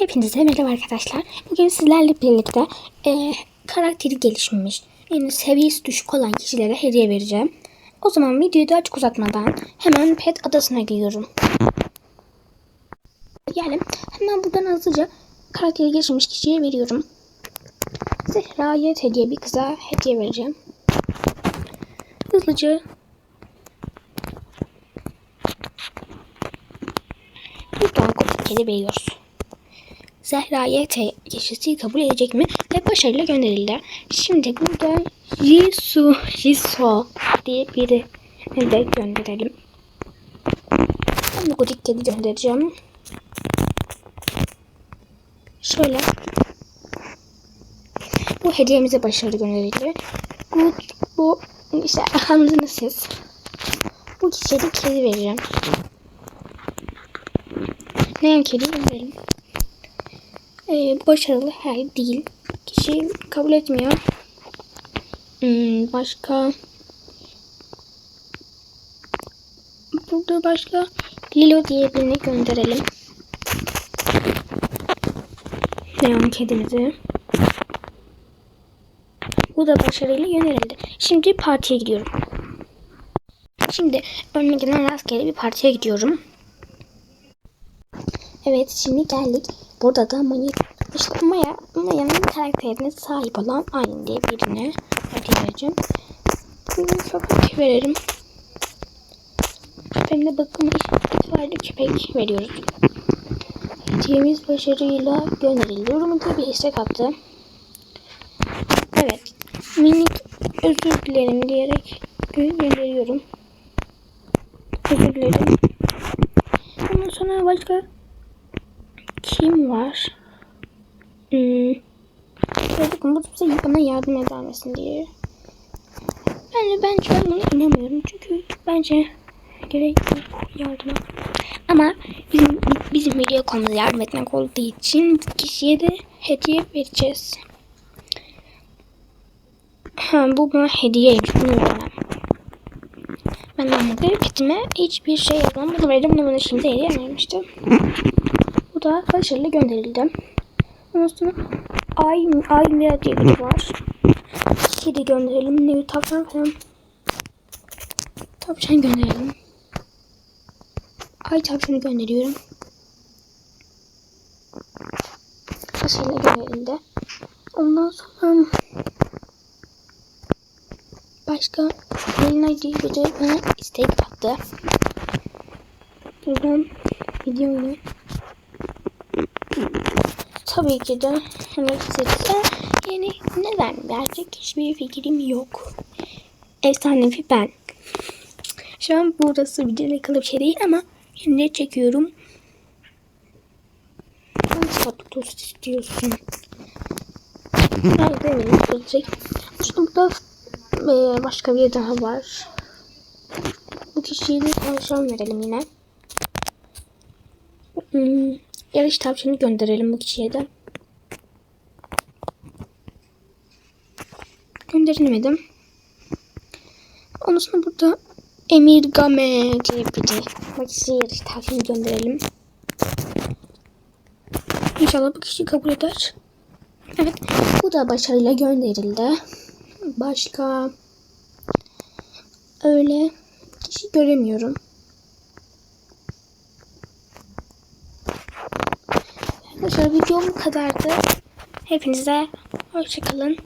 Hepinize merhaba arkadaşlar. Bugün sizlerle birlikte e, karakteri gelişmemiş, yani seviyesi düşük olan kişilere hediye vereceğim. O zaman videoyu da açık uzatmadan hemen pet adasına gidiyorum. Yani hemen buradan hızlıca karakteri gelişmiş kişiye veriyorum. Zehra'ya hediye bir kıza hediye vereceğim. Hızlıca buradan kopuk kedi veriyoruz. Zehra YT geçişi kabul edecek mi? Ve başarıyla gönderildi. Şimdi burada Jisoo, Jisoo diye biri de gönderelim. Ben bu gotik kedi göndereceğim. Şöyle. Bu hediyemize başarılı gönderildi. Bu, bu işte anladınız siz. Bu kişiye de kedi vereceğim. Ne kedi gönderelim e, başarılı her değil. Kişi kabul etmiyor. Hmm, başka burada başka Lilo diye birini gönderelim. Neon kedimizi. Bu da başarıyla yönelildi. Şimdi partiye gidiyorum. Şimdi önüme gelen rastgele bir partiye gidiyorum. Evet şimdi geldik. Burada da Maya, işte Maya, Maya'nın karakterine sahip olan Aylin diye birine hediye vereceğim. Bir köpek verelim. Köpeğimle bakım itibariyle köpek veriyoruz. Hediyemiz başarıyla gönderildi. Yorumda bir istek attı. Evet. Minik özür dilerim diyerek gönderiyorum. Özür dilerim. Ondan sonra başka kim var? Hmm. Bakın bu bize bana yardım eder diye. Yani bence ben buna inanmıyorum. Çünkü bence gerek yok yardıma. Ama bizim, bizim video konumuz yardım etmek olduğu için kişiye de hediye vereceğiz. Ha, bu bana hediyeymiş. Bunu veremem. Ben normalde petime hiçbir şey yapmam. Bunu verdim. Bunu şimdi hediye vermiştim. Da başarılı gönderildi. Ondan sonra Ay, Ay Mira diye biri var. Kedi gönderelim. Ne tavşan falan. Tavşan gönderelim. Ay tavşanı gönderiyorum. Başarılı gönderildi. Ondan sonra başka Melina diye biri bana istek attı. Buradan videoyu tabii ki de Netflix'e yeni neden verecek hiçbir fikrim yok. Efsanevi ben. Şu an burası videoyla alakalı bir şey değil ama yine çekiyorum. Hangi tatlı tost istiyorsun? Nerede eminim gelecek. Şimdi burada e, başka bir daha var. Bu de tavşan verelim yine. Hmm, yarış tavşanı gönderelim bu kişiye de. Gönderemedim. Ondan sonra burada Emir Game diye biri. Bu kişiye yarış tavşanı gönderelim. İnşallah bu kişi kabul eder. Evet. Bu da başarıyla gönderildi. Başka öyle kişi göremiyorum. Arkadaşlar videom bu kadardı. Hepinize hoşçakalın.